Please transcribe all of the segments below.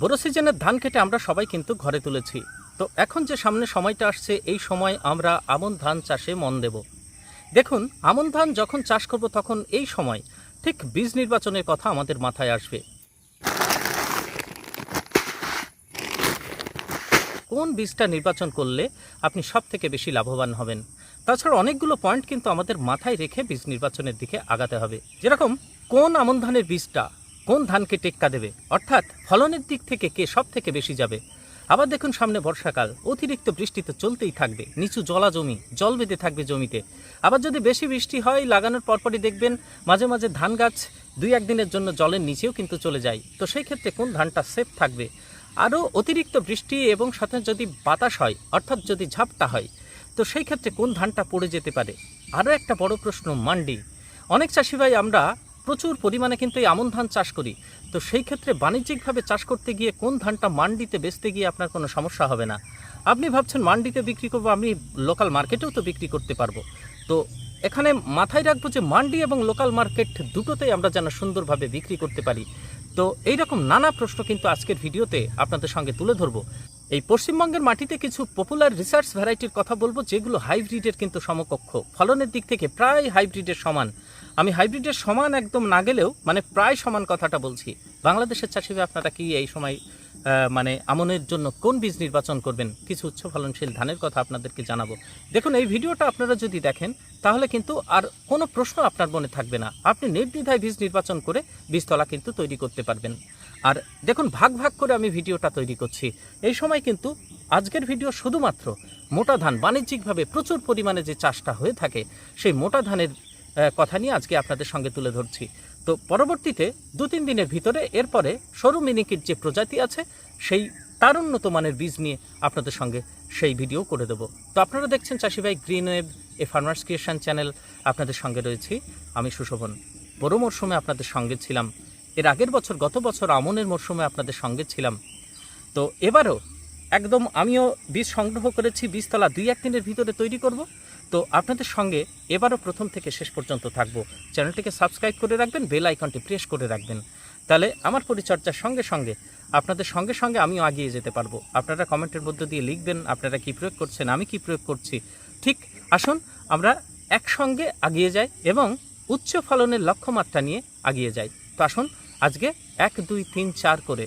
বড় সিজনের ধান কেটে আমরা সবাই কিন্তু ঘরে তুলেছি। তো এখন যে সামনে সময়টা আসছে, এই সময় আমরা আমন ধান চাষে মন দেব। দেখুন, আমন ধান যখন চাষ করব তখন এই সময় ঠিক বীজ নির্বাচনের কথা আমাদের মাথায় আসবে। কোন বীজটা নির্বাচন করলে আপনি সব থেকে বেশি লাভবান হবেন? তাছাড়া অনেকগুলো পয়েন্ট কিন্তু আমাদের মাথায় রেখে বীজ নির্বাচনের দিকে আগাতে হবে। যেরকম, কোন আমন ধানের বীজটা কোন ধানকে টেক্কা দেবে? অর্থাৎ ফলনের দিক থেকে কে সব থেকে বেশি যাবে? আবার দেখুন সামনে বর্ষাকাল, অতিরিক্ত বৃষ্টি তো চলতেই থাকবে, নিচু জলা জমি, জল বেঁধে থাকবে জমিতে। আবার যদি বেশি বৃষ্টি হয়, লাগানোর পরপরই দেখবেন মাঝে মাঝে ধান গাছ দুই একদিনের জন্য জলের নিচেও কিন্তু চলে যায়। তো সেই ক্ষেত্রে কোন ধানটা সেফ থাকবে? আরও অতিরিক্ত বৃষ্টি এবং সাথে যদি বাতাস হয়, অর্থাৎ যদি ঝাপটা হয়, তো সেই ক্ষেত্রে কোন ধানটা পড়ে যেতে পারে? আরও একটা বড় প্রশ্ন, মান্ডি। অনেক চাষি ভাই আমরা প্রচুর পরিমাণে কিন্তু এই আমন ধান চাষ করি। তো সেই ক্ষেত্রে বাণিজ্যিকভাবে চাষ করতে গিয়ে কোন ধানটা মান্ডিতে বেচতে গিয়ে আপনার কোনো সমস্যা হবে না। আপনি ভাবছেন মান্ডিতে বিক্রি করব, আমি লোকাল মার্কেটেও তো বিক্রি করতে পারব। তো এখানে মাথায় রাখব যে মান্ডি এবং লোকাল মার্কেট দুটোতেই আমরা যেন সুন্দরভাবে বিক্রি করতে পারি। তো এইরকম নানা প্রশ্ন কিন্তু আজকের ভিডিওতে আপনাদের সঙ্গে তুলে ধরবো। এই পশ্চিমবঙ্গের মাটিতে কিছু পপুলার রিসার্চ ভ্যারাইটির কথা বলব, যেগুলো হাইব্রিডের কিন্তু সমকক্ষ। ফলনের দিক থেকে প্রায় হাইব্রিডের সমান। আমি হাইব্রিডের সমান একদম না গেলেও মানে প্রায় সমান কথাটা বলছি। বাংলাদেশের চাষিরা আপনারা কি এই সময় মানে আমনের জন্য কোন বীজ নির্বাচন করবেন? কিছু উচ্চ ফলনশীল ধানের কথা আপনাদেরকে জানাব। দেখুন, এই ভিডিওটা আপনারা যদি দেখেন, তাহলে কিন্তু আর কোনো প্রশ্ন আপনার মনে থাকবে না। আপনি নির্দ্বিধায় বীজ নির্বাচন করে বীজতলা কিন্তু তৈরি করতে পারবেন। আর দেখুন, ভাগ ভাগ করে আমি ভিডিওটা তৈরি করছি। এই সময় কিন্তু আজকের ভিডিও শুধুমাত্র মোটা ধান বাণিজ্যিকভাবে প্রচুর পরিমাণে যে চাষটা হয়ে থাকে, সেই মোটা ধানের কথা নিয়ে আজকে আপনাদের সঙ্গে তুলে ধরছি। তো পরবর্তীতে দু তিন দিনের ভিতরে এরপরে সরু মিনিকির যে প্রজাতি আছে, সেই তার উন্নত মানের বীজ নিয়ে আপনাদের সঙ্গে সেই ভিডিও করে দেবো। তো আপনারা দেখছেন চাষিভাই green web, a farmers creation channel. আপনাদের সঙ্গে রয়েছি আমি সুশোভন। বড় মরশুমে আপনাদের সঙ্গে ছিলাম। এর আগের বছর, গত বছর আমনের মরশুমে আপনাদের সঙ্গে ছিলাম। তো এবারও একদম আমিও বীজ সংগ্রহ করেছি, বীজতলা দুই এক দিনের ভিতরে তৈরি করব। তো আপনাদের সঙ্গে এবারও প্রথম থেকে শেষ পর্যন্ত থাকব। চ্যানেলটিকে সাবস্ক্রাইব করে রাখবেন, বেল আইকনটি প্রেস করে রাখবেন। তাহলে আমার পরিচর্যার সঙ্গে সঙ্গে, আপনাদের সঙ্গে সঙ্গে আমিও এগিয়ে যেতে পারব। আপনারা কমেন্টের মধ্য দিয়ে লিখবেন, আপনারা কি প্রয়োগ করছেন, আমি কি প্রয়োগ করছি। ঠিক, আসুন, আমরা একসঙ্গে এগিয়ে যাই এবং উচ্চ ফলনের লক্ষ্যমাত্রা নিয়ে এগিয়ে যাই। তো আসুন, আজকে এক, দুই, তিন, চার করে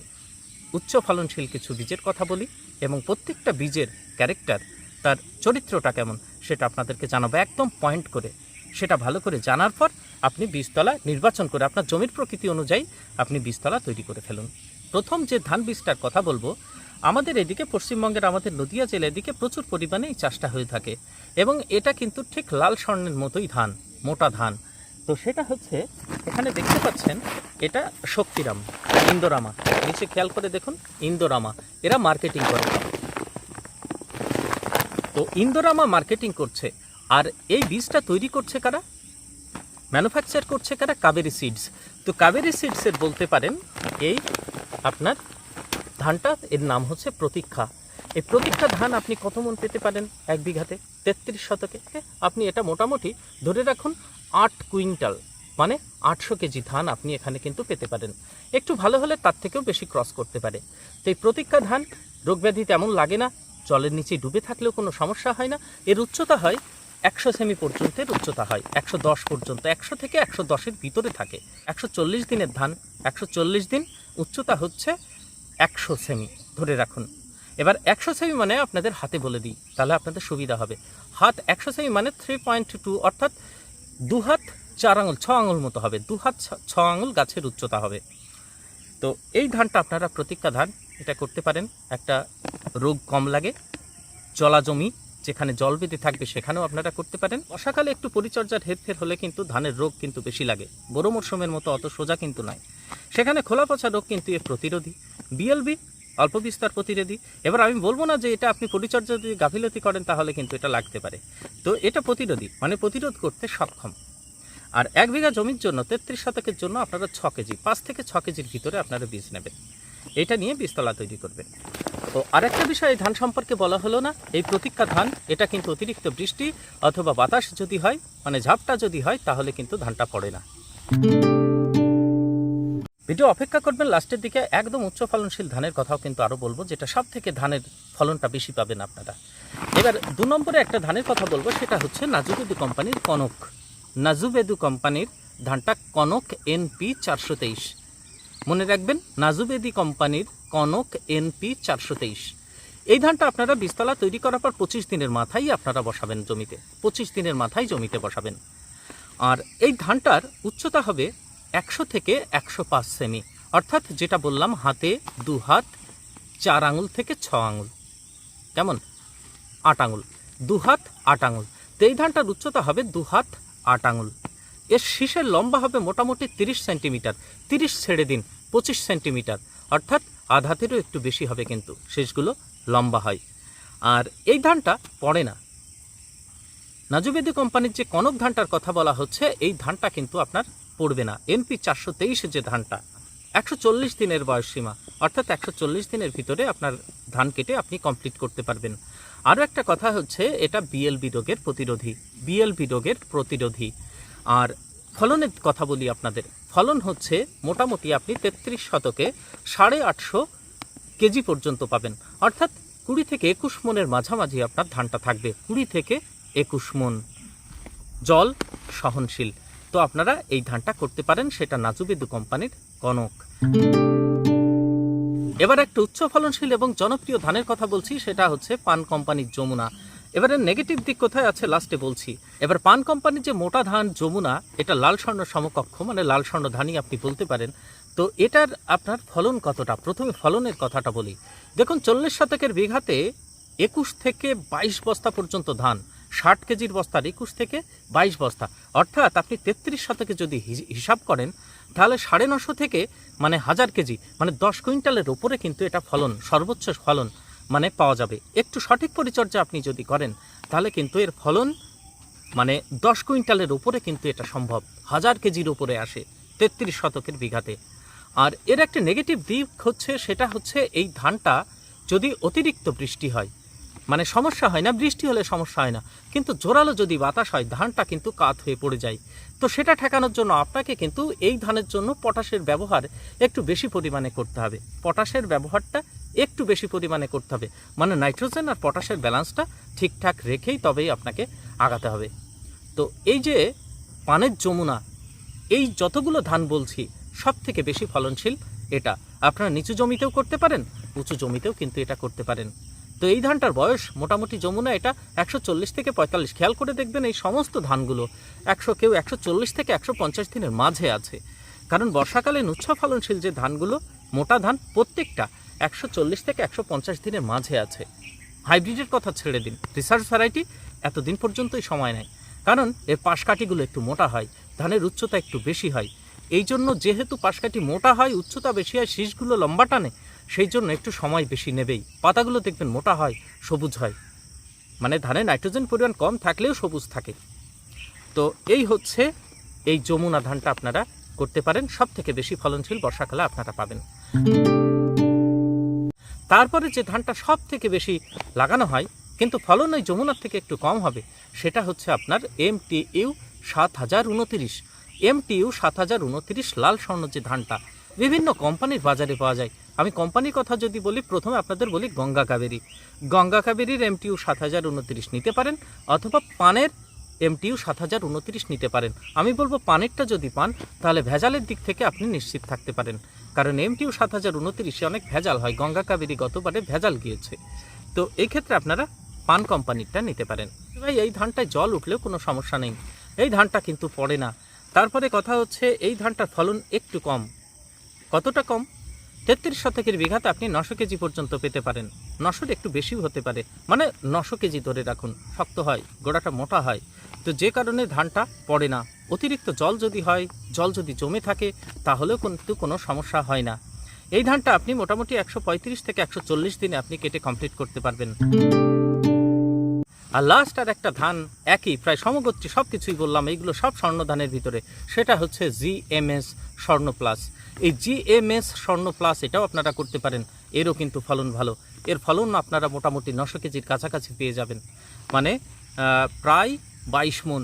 উচ্চ ফলনশীল কিছু বীজের কথা বলি এবং প্রত্যেকটা বীজের ক্যারেক্টার তার চরিত্রটা কেমন সেটা আপনাদেরকে জানাব একদম পয়েন্ট করে। সেটা ভালো করে জানার পর আপনি বীজতলা নির্বাচন করে আপনার জমির প্রকৃতি অনুযায়ী আপনি বীজতলা তৈরি করে ফেলুন। প্রথম যে ধান বীজটার কথা বলব, আমাদের এদিকে পশ্চিমবঙ্গের আমাদের নদিয়া জেলার দিকে প্রচুর পরিমাণে এই চাষটা হয়ে থাকে এবং এটা কিন্তু ঠিক লাল স্বর্ণের মতোই ধান, মোটা ধান। তো সেটা হচ্ছে এখানে দেখতে পাচ্ছেন এটা শক্তিরাম, ইন্দোরামা। নিচে খেয়াল করে দেখুন, ইন্দোরামা। এরা মার্কেটিং করে। তো ইন্দোরামা মার্কেটিং করছে। আর এই বীজটা তৈরি করছে কারা? ম্যানুফ্যাকচার করছে কারা? কাবেরি সিডস তো কাবেরি সিডসের বলতে পারেন, এই আপনার ধানটা, এর নাম হচ্ছে প্রতীক্ষা। এই প্রতীক্ষা ধান আপনি কত মন পেতে পারেন এক বিঘাতে? তেত্রিশ শতকে? আপনি এটা মোটামুটি ধরে রাখুন আট কুইন্টাল মানে আটশো কেজি ধান আপনি এখানে কিন্তু পেতে পারেন। একটু ভালো হলে তার থেকেও বেশি ক্রস করতে পারে। তো এই প্রতীক্ষা ধান রোগব্যাধি তেমন লাগে না। জলের নিচে ডুবে থাকলেও কোনো সমস্যা হয় না। এর উচ্চতা হয় একশো সেমি পর্যন্ত এর উচ্চতা হয়। একশো দশ পর্যন্ত, একশো থেকে একশো দশের ভিতরে থাকে। একশো চল্লিশ দিনের ধান, একশো চল্লিশ দিন, উচ্চতা হচ্ছে একশো সেমি। ধরে রাখুন। এবার একশো সেমি মানে আপনাদের হাতে বলে দিই, তাহলে আপনাদের সুবিধা হবে। হাত একশো সেমি মানে থ্রি পয়েন্ট টু অর্থাৎ দু হাত চার আঙুল, ছ আঙুল মতো হবে। দু হাত ছ- আঙুল গাছের উচ্চতা হবে। তো এই ধানটা আপনারা প্রতীক্ষা ধান এটা করতে পারেন। একটা রোগ কম লাগে, জলা জমি যেখানে জল বেঁধে থাকবে সেখানেও আপনারা করতে পারেন। বর্ষাকালে একটু পরিচর্যার হেরফের হলে কিন্তু ধানের রোগ কিন্তু বেশি লাগে। বড় মরশুমের মতো অত সোজা কিন্তু নয়। সেখানে খোলা পচা রোগ কিন্তু এর প্রতিরোধী। বিএলবি, অল্প বিস্তার প্রতিরোধী। এবার আমি বলব না যে এটা আপনি পরিচর্যা যদি গাফিলতি করেন তাহলে কিন্তু এটা লাগতে পারে। তো এটা প্রতিরোধী মানে প্রতিরোধ করতে সক্ষম। আর এক বিঘা জমির জন্য তেত্রিশ শতকের জন্য আপনারা ছ কেজি, পাঁচ থেকে ছ কেজির ভিতরে আপনারা বীজ নেবেন। এটা নিয়ে বীজতলা তৈরি করবেন তো আরেকটা বিষয় এই ধান সম্পর্কে বলা হলো না। এই প্রতীক্ষা ধান, এটা কিন্তু অতিরিক্ত বৃষ্টি অথবা বাতাস যদি হয় মানে ঝাপটা যদি হয়, তাহলে কিন্তু ধানটা পড়ে না। ভিডিও অপেক্ষা করবেন, লাস্টের দিকে একদম উচ্চ ফলনশীল ধানের কথাও কিন্তু আরও বলব, যেটা সব থেকে ধানের ফলনটা বেশি পাবেন আপনারা। এবার দু নম্বরে একটা ধানের কথা বলব, সেটা হচ্ছে নাজুবেদু কোম্পানির কনক। নাজুবেদু কোম্পানির ধানটা কনক এনপি চারশো তেইশ। মনে রাখবেন, নাজুবেদি কোম্পানির কনক এনপি চারশো তেইশ। এই ধানটা আপনারা বীজতলা তৈরি করার পর পঁচিশ দিনের মাথায় আপনারা বসাবেন জমিতে। পঁচিশ দিনের মাথায় জমিতে বসাবেন। আর এই ধানটার উচ্চতা হবে একশো থেকে একশো পাঁচ সেমি, অর্থাৎ যেটা বললাম, হাতে দু হাত, চার আঙুল থেকে ছ আঙুল। কেমন? আট আঙুল। দু হাত, আট আঙুল। তো এই ধানটার উচ্চতা হবে দু হাত, আট আঙুল। এর শীষের লম্বা হবে মোটামুটি তিরিশ সেন্টিমিটার। তিরিশ ছেড়ে দিন। পঁচিশ সেন্টিমিটার। অর্থাৎ আধাতেরও একটু বেশি হবে কিন্তু, শেষগুলো লম্বা হয়। আর এই ধানটা পড়ে না। নাজুবেদি কোম্পানির যে কনক ধানটার কথা বলা হচ্ছে, এই ধানটা কিন্তু আপনার পড়বে না। এমপি চারশো তেইশে যে ধানটা, একশো চল্লিশ দিনের বয়স সীমা, অর্থাৎ একশো চল্লিশ দিনের ভিতরে আপনার ধান কেটে আপনি কমপ্লিট করতে পারবেন। আরও একটা কথা হচ্ছে, এটা বিএলবি রোগের প্রতিরোধী, বিএলবি রোগের প্রতিরোধী। আর ফলনের কথা বলি আপনাদের। ফলন হচ্ছে মোটামুটি আপনি তেত্রিশ শতকে সাড়ে আটশো কেজি পর্যন্ত পাবেন। অর্থাৎ কুড়ি থেকে একুশ মনের মাঝামাঝি আপনার ধানটা থাকবে। কুড়ি থেকে একুশ মন। জল সহনশীল। তো আপনারা এই ধানটা করতে পারেন, সেটা নাজুবিদু কোম্পানির কনক। এবার একটা উচ্চ ফলনশীল এবং জনপ্রিয় ধানের কথা বলছি, সেটা হচ্ছে পান কোম্পানির যমুনা। এবারে নেগেটিভ দিক কোথায় আছে লাস্টে বলছি। এবার পান কোম্পানির যে মোটা ধান যমুনা, এটা লাল স্বর্ণ সমকক্ষ মানে লাল স্বর্ণ ধানই আপনি বলতে পারেন। তো এটার আপনার ফলন কতটা? প্রথমে ফলনের কথাটা বলি। দেখুন, চল্লিশ শতকের বিঘাতে একুশ থেকে বাইশ বস্তা পর্যন্ত ধান, ষাট কেজির বস্তার একুশ থেকে বাইশ বস্তা। অর্থাৎ আপনি তেত্রিশ শতকে যদি হিসাব করেন, তাহলে সাড়ে নশো থেকে মানে হাজার কেজি মানে দশ কুইন্টালের ওপরে কিন্তু এটা ফলন, সর্বোচ্চ ফলন। মানে পাওয়া যাবে। একটু সঠিক পরিচর্যা আপনি যদি করেন, তাহলে কিন্তু এর ফলন মানে দশ কুইন্টালের উপরে কিন্তু এটা সম্ভব। হাজার কেজির উপরে আসে, তেত্রিশ শতকের বিঘাতে। আর এর একটা নেগেটিভ দিক হচ্ছে, সেটা হচ্ছে এই ধানটা যদি অতিরিক্ত বৃষ্টি হয় মানে সমস্যা হয় না, বৃষ্টি হলে সমস্যা হয় না। কিন্তু জোরালো যদি বাতাস হয়, ধানটা কিন্তু কাত হয়ে পড়ে যায়। তো সেটা ঠেকানোর জন্য আপনাকে কিন্তু এই ধানের জন্য পটাশের ব্যবহার একটু বেশি পরিমাণে করতে হবে। পটাশের ব্যবহারটা একটু বেশি পরিমাণে করতে হবে। মানে নাইট্রোজেন আর পটাশের ব্যালেন্সটা ঠিকঠাক রেখেই তবেই আপনাকে আগাতে হবে। তো এই যে পানের যমুনা, এই যতগুলো ধান বলছি সব থেকে বেশি ফলনশীল এটা। আপনারা নিচু জমিতেও করতে পারেন, উঁচু জমিতেও কিন্তু এটা করতে পারেন। তো এই ধানটার বয়স মোটামুটি যমুনা এটা একশো চল্লিশ থেকে পঁয়তাল্লিশ। খেয়াল করে দেখবেন এই সমস্ত ধানগুলো একশো কেউ একশো চল্লিশ থেকে একশো পঞ্চাশ দিনের মাঝে আছে। কারণ বর্ষাকালে উচ্চ ফলনশীল যে ধানগুলো, মোটা ধান প্রত্যেকটা একশো চল্লিশ থেকে একশো পঞ্চাশ দিনের মাঝে আছে। হাইব্রিডের কথা ছেড়ে দিন। রিসার্চ ভ্যারাইটি এতদিন পর্যন্তই সময় নেয়। কারণ এর পাশকাঠিগুলো একটু মোটা হয়, ধানের উচ্চতা একটু বেশি হয়। এই জন্য যেহেতু পাশকাঠি মোটা হয়, উচ্চতা বেশি হয়, শীষগুলো লম্বা টানে সেই জন্য একটু সময় বেশি নেবেই। পাতাগুলো দেখবেন মোটা হয়, সবুজ হয়। মানে ধানে নাইট্রোজেন পরিমাণ কম থাকলেও সবুজ থাকে। তো এই হচ্ছে এই যমুনা ধানটা আপনারা করতে পারেন। সব থেকে বেশি ফলনশীল বর্ষাকালে আপনারা পাবেন। তারপরে যে ধানটা সব থেকে বেশি লাগানো হয়, কিন্তু ফলন ওই যমুনার থেকে একটু কম হবে, সেটা হচ্ছে আপনার এম টি ইউ সাত হাজার উনতিরিশ। এম টি ইউ সাত হাজার উনতিরিশ লাল স্বর্ণ যে ধানটা, বিভিন্ন কোম্পানির বাজারে পাওয়া যায়। আমি কোম্পানির কথা যদি বলি, প্রথমে আপনাদের বলি গঙ্গা কাবেরী। গঙ্গা কাবেরীর এম টি সাত হাজার উনতিরিশ নিতে পারেন, অথবা পানের এমটিউ সাত হাজার উনতিরিশ নিতে পারেন। আমি বলব পানেরটা যদি পান, তাহলে ভেজালের দিক থেকে আপনি নিশ্চিত থাকতে পারেন। কারণ এমটিউ সাত হাজার উনতিরিশে অনেক ভেজাল হয়, গঙ্গা কাবেরী গতবারে ভেজাল গিয়েছে। তো এই ক্ষেত্রে আপনারা পান কোম্পানিরটা নিতে পারেন। ভাই, এই ধানটায় জল উঠলেও কোনো সমস্যা নেই। এই ধানটা কিন্তু পড়ে না। তারপরে কথা হচ্ছে, এই ধানটার ফলন একটু কম। কতটা কম? তেত্রিশ শতকের বিঘাতে আপনি নশো কেজি পর্যন্ত পেতে পারেন। নশোর একটু বেশিও হতে পারে। মানে নশো কেজি ধরে রাখুন। শক্ত হয়, গোড়াটা মোটা হয়। তো যে কারণে ধানটা পড়ে না। অতিরিক্ত জল যদি হয়, জল যদি জমে থাকে, তাহলেও কিন্তু কোনো সমস্যা হয় না। এই ধানটা আপনি মোটামুটি একশো পঁয়ত্রিশ থেকে একশো চল্লিশ দিনে আপনি কেটে কমপ্লিট করতে পারবেন। আর লাস্ট আর একটা ধান একই, প্রায় সমগোত্রী সব কিছুই বললাম, এইগুলো সব স্বর্ণ ধানের ভিতরে। সেটা হচ্ছে G M S Swarna plus এই G M S Swarna plus এটাও আপনারা করতে পারেন, এরও কিন্তু ফলন ভালো। এর ফলন আপনারা মোটামুটি নশো কেজির কাছাকাছি পেয়ে যাবেন। মানে প্রায় বাইশ মন।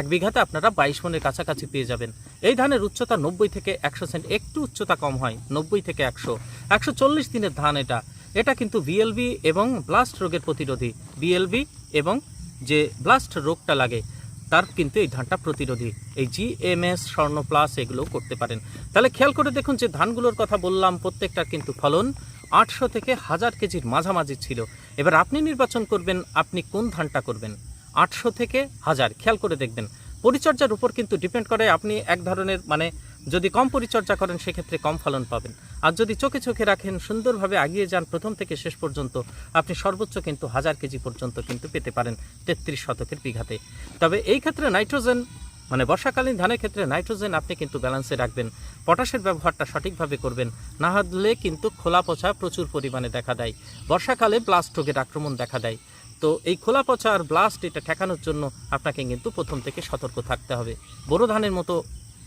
এক বিঘাতে আপনারা বাইশ মনের কাছাকাছি পেয়ে যাবেন। এই ধানের উচ্চতা নব্বই থেকে একশো সেন্ট, একটু উচ্চতা কম হয়, নব্বই থেকে একশো। একশো দিনের ধান এটা। এটা কিন্তু বিএলবি এবং ব্লাস্ট রোগের প্রতিরোধী। বিএলবি এবং যে ব্লাস্ট রোগটা লাগে, তার কিন্তু এই ধানটা প্রতিরোধী। এই জিএমএস স্বর্ণ প্লাস এগুলো করতে পারেন। তাহলে খেয়াল করে দেখুন যে ধানগুলোর কথা বললাম, প্রত্যেকটার কিন্তু ফলন আটশো থেকে হাজার কেজির মাঝামাঝি ছিল। এবার আপনি নির্বাচন করবেন, আপনি কোন ধানটা করবেন? আটশো থেকে হাজার। খেয়াল করে দেখবেন। পরিচর্যার উপর কিন্তু ডিপেন্ড করে আপনি এক ধরনের মানে যদি কম পরিচর্যা করেন, সেক্ষেত্রে কম ফলন পাবেন। আর যদি চোখে চোখে রাখেন, সুন্দরভাবে আগিয়ে যান, প্রথম থেকে শেষ পর্যন্ত, আপনি সর্বোচ্চ কিন্তু হাজার কেজি পর্যন্ত কিন্তু পেতে পারেন তেত্রিশ শতকের বিঘাতে। তবে এই ক্ষেত্রে নাইট্রোজেন মানে বর্ষাকালীন ধানের ক্ষেত্রে নাইট্রোজেন আপনি কিন্তু ব্যালেন্সে রাখবেন। পটাশের ব্যবহারটা সঠিকভাবে করবেন। না হলে কিন্তু খোলা পচা প্রচুর পরিমাণে দেখা দেয়। বর্ষাকালে ব্লাস্ট রোগের আক্রমণ দেখা দেয়। তো এই খোলা পচা আর ব্লাস্ট এটা ঠেকানোর জন্য আপনাকে কিন্তু প্রথম থেকে সতর্ক থাকতে হবে। বোরো ধানের মতো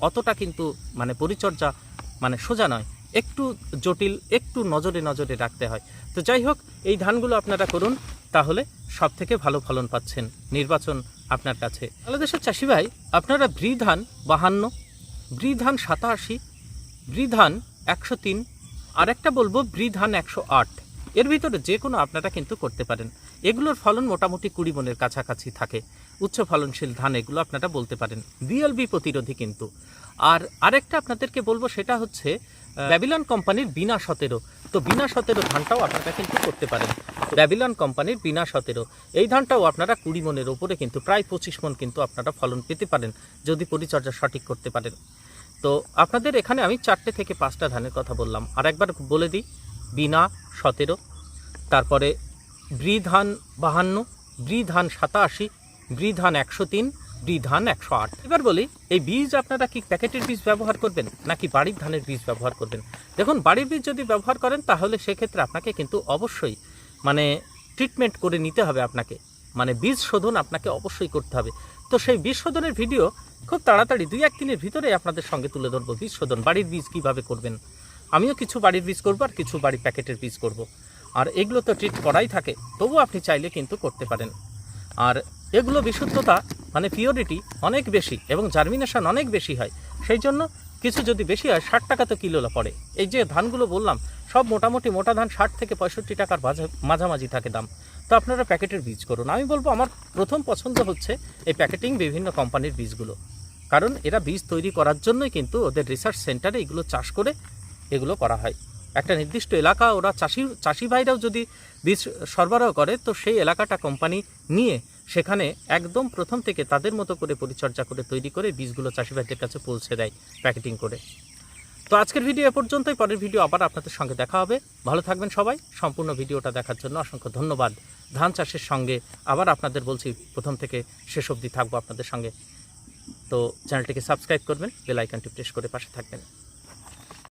অতটা কিন্তু মানে পরিচর্যা মানে সোজা নয়। একটু জটিল, একটু নজরে নজরে রাখতে হয়। তো যাই হোক, এই ধানগুলো আপনারা করুন, তাহলে সব থেকে ভালো ফলন পাচ্ছেন নির্বাচন আপনার কাছে। বাংলাদেশের চাষি ভাই আপনারা ব্রি ধান বাহান্ন ব্রি ধান সাতাশি ব্রি ধান একশো তিন আর একটা বলব ব্রি ধান একশো আট। এর ভিতরে যে কোনো আপনারা কিন্তু করতে পারেন। এগুলোর ফলন মোটামুটি কুড়ি মনের কাছাকাছি থাকে। উচ্চ ফলনশীল ধান এগুলো আপনারা বলতে পারেন। বিএলবি প্রতিরোধী কিন্তু। আর আরেকটা আপনাদেরকে বলব, সেটা হচ্ছে ব্যাবিলন কোম্পানির বিনা সতেরো। তো বিনা সতেরো ধানটাও আপনারা কিন্তু করতে পারেন। ব্যাবিলন কোম্পানির বিনা সতেরো। এই ধানটাও আপনারা কুড়ি মনের ওপরে কিন্তু, প্রায় পঁচিশ মন কিন্তু আপনারা ফলন পেতে পারেন, যদি পরিচর্যা সঠিক করতে পারেন। তো আপনাদের এখানে আমি চারটে থেকে পাঁচটা ধানের কথা বললাম। আর একবার বলে দিই, বিনা সতেরো, তারপরে ব্রি ধান বাহান্ন ব্রি ধান সাতাশি ব্রি ধান একশো তিন ব্রি ধান একশো আট। এবার বলি, এই বীজ আপনারা কি প্যাকেটের বীজ ব্যবহার করবেন, নাকি বাড়ির ধানের বীজ ব্যবহার করবেন? দেখুন, বাড়ির বীজ যদি ব্যবহার করেন, তাহলে সেক্ষেত্রে আপনাকে কিন্তু অবশ্যই মানে ট্রিটমেন্ট করে নিতে হবে আপনাকে। মানে বীজ শোধন আপনাকে অবশ্যই করতে হবে। তো সেই বীজ শোধনের ভিডিও খুব তাড়াতাড়ি, দুই এক দিনের ভিতরে আপনাদের সঙ্গে তুলে ধরবো, বীজ শোধন, বাড়ির বীজ কীভাবে করবেন। আমিও কিছু বাড়ির বীজ করব আর কিছু বাড়ির প্যাকেটের বীজ করব। আর এগুলো তো ট্রিট করাই থাকে তবু আপনি চাইলে কিন্তু করতে পারেন। আর এগুলো বিশুদ্ধতা মানে পিওরিটি অনেক বেশি এবং জার্মিনেশন অনেক বেশি হয়। সেই জন্য কিছু যদি বেশি হয়, ষাট টাকা তো কিলো পড়ে। এই যে ধানগুলো বললাম, সব মোটামুটি মোটা ধান ষাট থেকে পঁয়ষট্টি টাকার মাঝা- মাঝামাঝি থাকে দাম। তো আপনারা প্যাকেটের বীজ করুন। আমি বলব, আমার প্রথম পছন্দ হচ্ছে এই প্যাকেটিং বিভিন্ন কোম্পানির বীজগুলো। কারণ এরা বীজ তৈরি করার জন্যই কিন্তু ওদের রিসার্চ সেন্টারে এগুলো চাষ করে এগুলো করা হয়। একটা নির্দিষ্ট এলাকা, ওরা চাষি চাষি ভাইরাও যদি বীজ সরবরাহ করে, তো সেই এলাকাটা কোম্পানি নিয়ে সেখানে একদম প্রথম থেকে তাদের মতো করে পরিচর্যা করে তৈরি করে বীজগুলো চাষি ভাইদের কাছে পৌঁছে দেয় প্যাকেটিং করে। তো আজকের ভিডিও এ পর্যন্তই। পরের ভিডিও আবার আপনাদের সঙ্গে দেখা হবে। ভালো থাকবেন সবাই। সম্পূর্ণ ভিডিওটা দেখার জন্য অসংখ্য ধন্যবাদ। ধান চাষের সঙ্গে আবার আপনাদের বলছি, প্রথম থেকে শেষ অবধি থাকব আপনাদের সঙ্গে। তো চ্যানেলটিকে সাবস্ক্রাইব করবেন, বেল আইকনটি প্রেস করে পাশে থাকবেন।